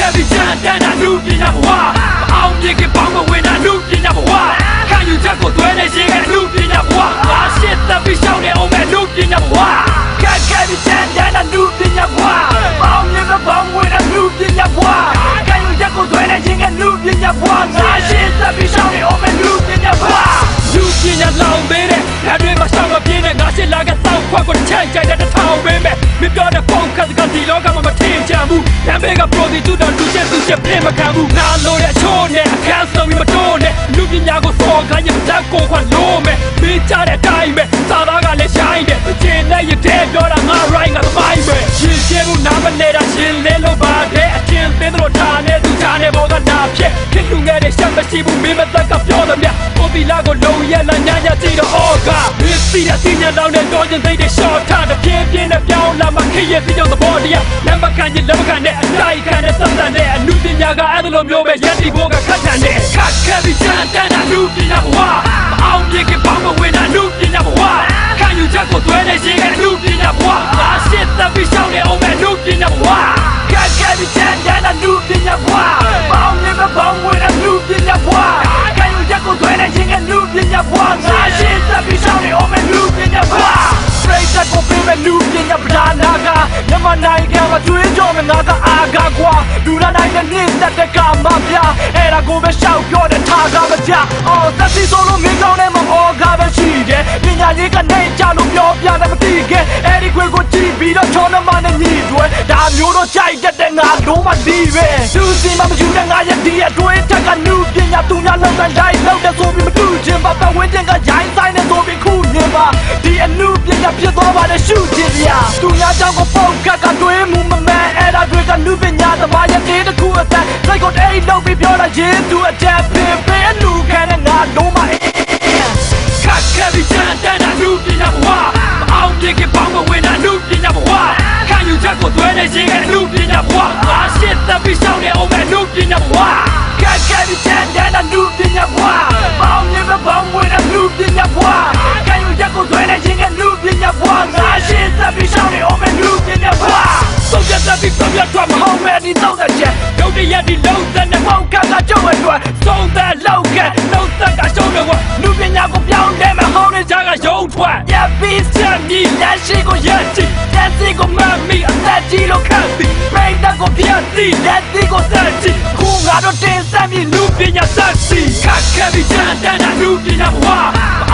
ခဲ့ပြီးချမ်းတန်းတာလူပညာဘဝမအောင်မြင်ခင်ပေါင်းမဝင်တာလူပညာဘဝခံယူချက်ကိုသွဲနေခြင်းကလူပညာဘဝငါရှစ်သက်ပြီးရှောင်းနေအောင်မဲ့လူပညာဘဝခဲ့ခဲ့ပြီးချမ်းတန်းတာလူပညာဘဝမအောင်မြင်ခင်ပေါင်းမဝင်တာလူပညာဘဝခံယူချက်ကိုသွဲနေခြင်းကလူပညာဘဝငါရှစ်သက်ပြီးရှောင်းနေအောင်မဲ့လူပညာဘဝလူပညာလောင်ပေးတဲ့ဓာတ်တွေမှာရှောင်းမပြင်းတဲ့ငါရှစ်လာကတောက်ခွက်ကိုတစ်ချက်ကြိုက်တဲ့တစ်ထောင်ပဲမဲ့ မပြောတဲ့ပုံခတ်ကဒီလောကမှာမထင်ကြဘူးလမ်းဘေးက pro ဒီတူတော်လူချက်သူချက်ပြင်မခံဘူးငါလိုတဲ့အချိုးနဲ့အခန်းဆုံးပြီးမတိုးနဲ့လူပညာကိုစော်ခိုင်းရင်လက်ကိုခွလို့မဲ့မိကြတဲ့အတိုင်းပဲ တွေရှက်မရှိဘူးမင်းမသက်ကပြောတယ်မြပိုပီလာကိုလုံရက်လာညာညာကြည့်တော့အော်ကမင်းစီတဲ့စီညာလောင်းတဲ့တော့ချင်းသိတဲ့ short ထားတဲ့ပြင်းပြင်းနဲ့ပြောင်းလာမှခရစီကြောင့်သဘောတရားလက်မခံရင်လက်မခံနဲ့အတိုင်းခံနဲ့သက်သက်နဲ့အမှုပညာကအဲ့လိုမျိုးပဲရက်တီဘောကခတ်ထန်နဲ့ခတ်ခတ်ပြီးချမ်းတန်းတာလူပညာဘဝမအောင်မြင်ခင်ပေါင်းမဝင်တာလူပညာဘဝခံယူချက်ကိုသွဲနေခြင်းကလူပညာဘဝငါရှစ်သက်ပြီးရှောင်းနေအောင်မဲ့လူပညာဘဝခတ်ခတ်ပြီးချမ်းတန်းတာလူပညာဘဝ မှာကျွေးကြော်မဲ့ငါကအာကကွာလူရနိုင်တဲ့နေ့သက်တဲ့ကမပြအဲ့ဒါကိုပဲရှောက်ပြောတဲ့ထားကမကြအော်သက်စီဆိုလို့မင်းကောင်းတဲ့မအော်ကပဲရှိတယ်ပညာရေးကနေကြလို့ပြောပြတယ်မသိခဲ့အဲ့ဒီခွေကိုကြည့်ပြီးတော့ချောနမနဲ့ညီတွေဒါမျိုးတော့ကြိုက်တတ်တဲ့ငါလုံးမဒီပဲသူစီမမယူတဲ့ငါရဲ့ဒီအတွင်းထက်ကနုပညာသူများလောက်တဲ့တိုင်းလောက်တဲ့ဆိုပြီးမတူချင်ပါပတ်ဝန်းကျင်ကရိုင်းဆိုင်တဲ့ဆိုပြီးခုနေပါဒီအနုပညာဖြစ်သွားပါလေရှုချင်စရာသူများကြောင့်ကိုပေါက်ကကတွေးမှုမမှန်အဲ့ဒါတွေကနု ပညာသမားရဲ့တေးတစ်ခုအသက်စိတ်ကိုတိတ်လောက်ပြီးပြောတာရင်းသူအကြပ်ပင်ပင်လူခံတဲ့ငါလုံးမအေးခက်ခဲပြီးချမ်းတန်းတာလူပညာဘဝမအောင်မြင်ခင်ပေါင်းမဝင်တာလူပညာဘဝခံယူချက်ကိုသွဲနေခြင်းကလူပညာဘဝငါရှစ်သက်ပြီးရှောင်းနေအောင်မဲ့လူပညာဘဝခက်ခဲပြီးချမ်းတန်းတာလူပညာဘဝ မဟုတ်မဲ့ဒီတော့တဲ့ချက်ဒုတိယဒီလုံးသက်နဲ့ပေါက်ကကကြုံအတွက်သုံးသက်လောက်ကလုံးသက်ကရှုံးတော့လူပညာကိုပြောင်းလဲမဟောင်းနေကြကရုံးထွက်ရပြီးချက်မြည်လက်ရှိကိုရက်ချီလက်စီကိုမမီအသက်ကြီးလို့ခတ်ပြီးပိတ်သက်ကိုပြတ်စီလက်စီကိုဆက်ချီခုငါတို့တင်ဆက်ပြီးလူပညာဆက်စီခက်ခဲပြီးချမ်းတန်းတာလူပညာဘဝ